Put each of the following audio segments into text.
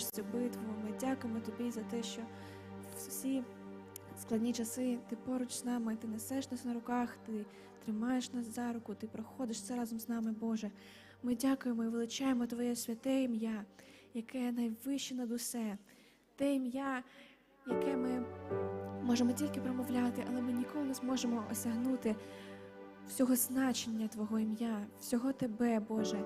ведеш цю битву. Ми дякуємо тобі за те, що всі складні часи ти поруч з нами, ти несеш нас на руках, ти тримаєш нас за руку, ти проходиш це разом з нами, Боже. Ми дякуємо і величаємо Твоє святе ім'я, яке найвище над усе, те ім'я, яке ми можемо тільки промовляти, але ми ніколи не зможемо осягнути всього значення Твого ім'я, всього Тебе, Боже.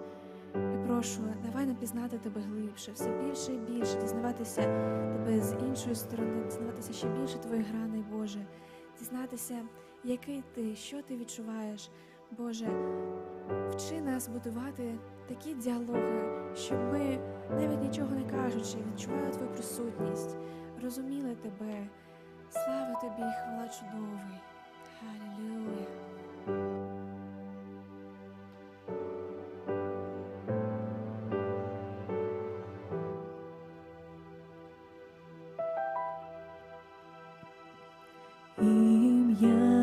І прошу, давай нам пізнати Тебе глибше, все більше і більше, дізнаватися Тебе з іншої сторони, дізнаватися ще більше Твоїх граней, Боже, дізнатися, який ти, що ти відчуваєш, Боже. Вчи нас будувати такі діалоги, щоб ми, навіть нічого не кажучи, відчували Твою присутність, розуміли Тебе. Слава Тобі, хвала чудовий. Халілюя. Ім'я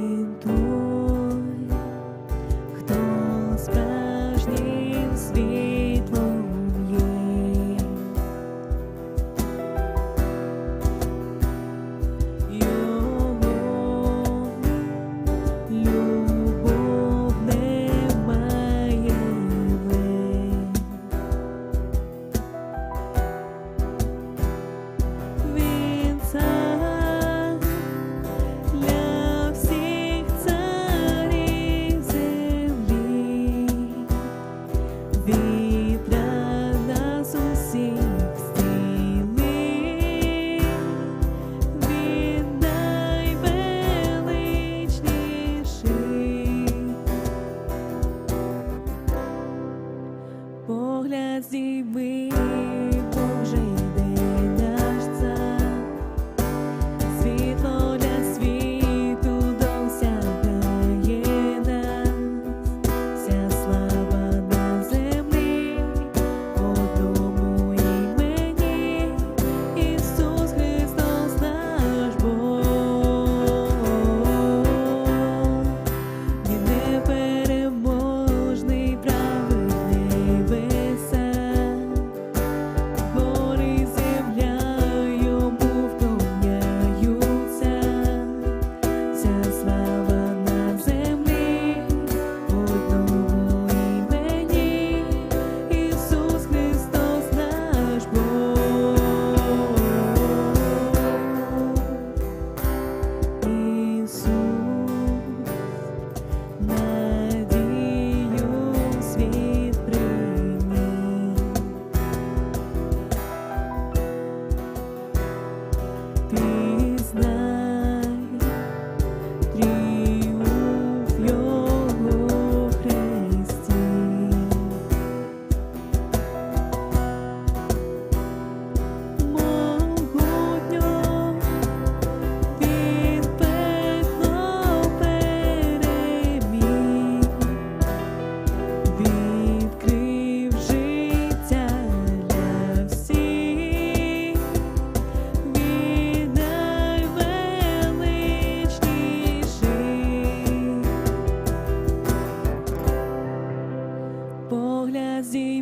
vento.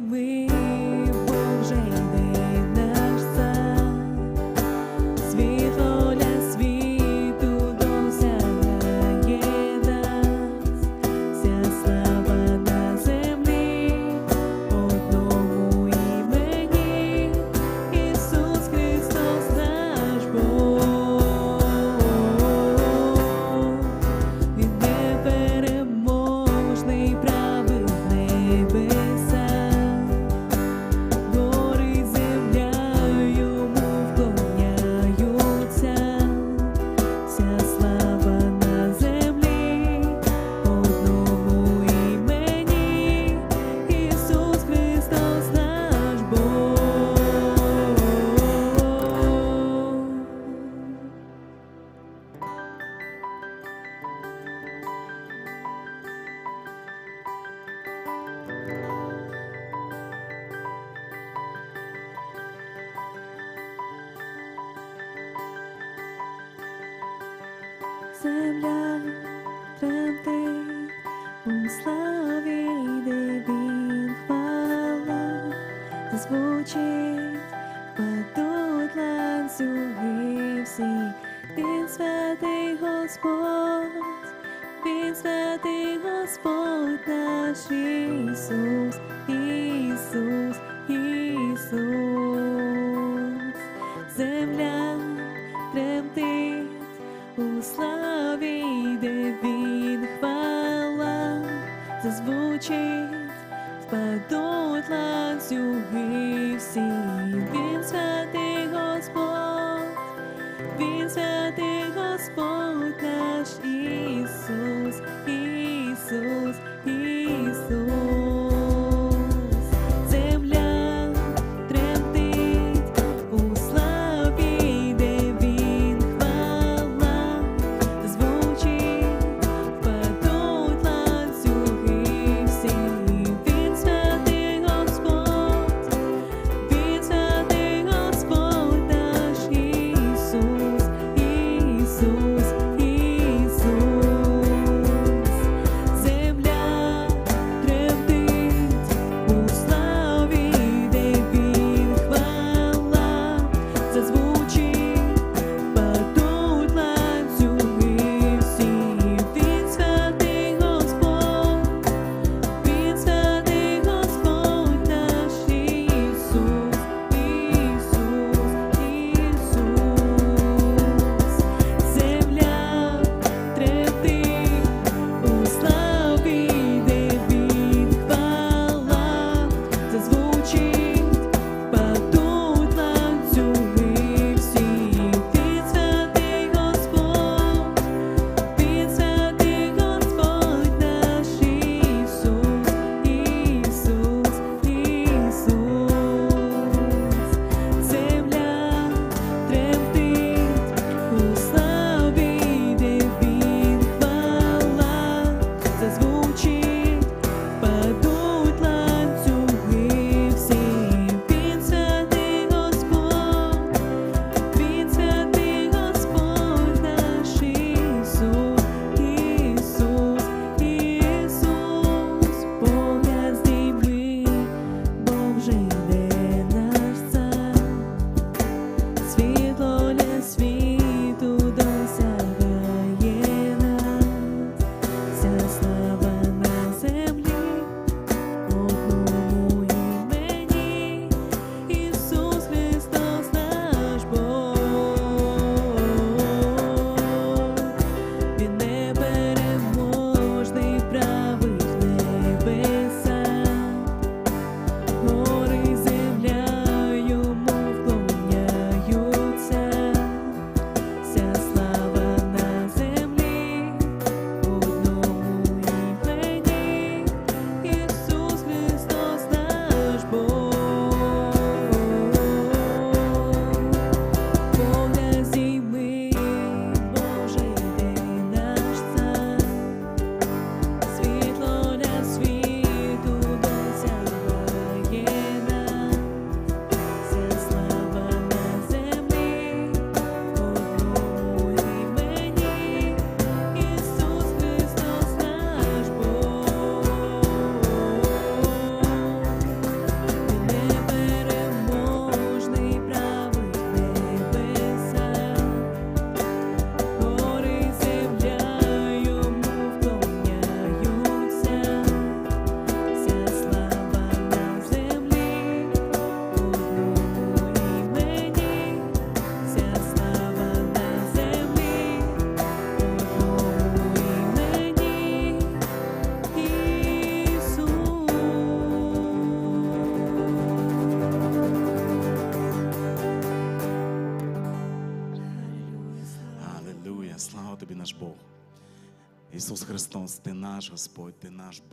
we земля тремтить у славі йде він хвала, звучить, падуть ланцюги всі, він святий Господь, він святий Господь наш Ісус. наш Господь, Ти наш Бог.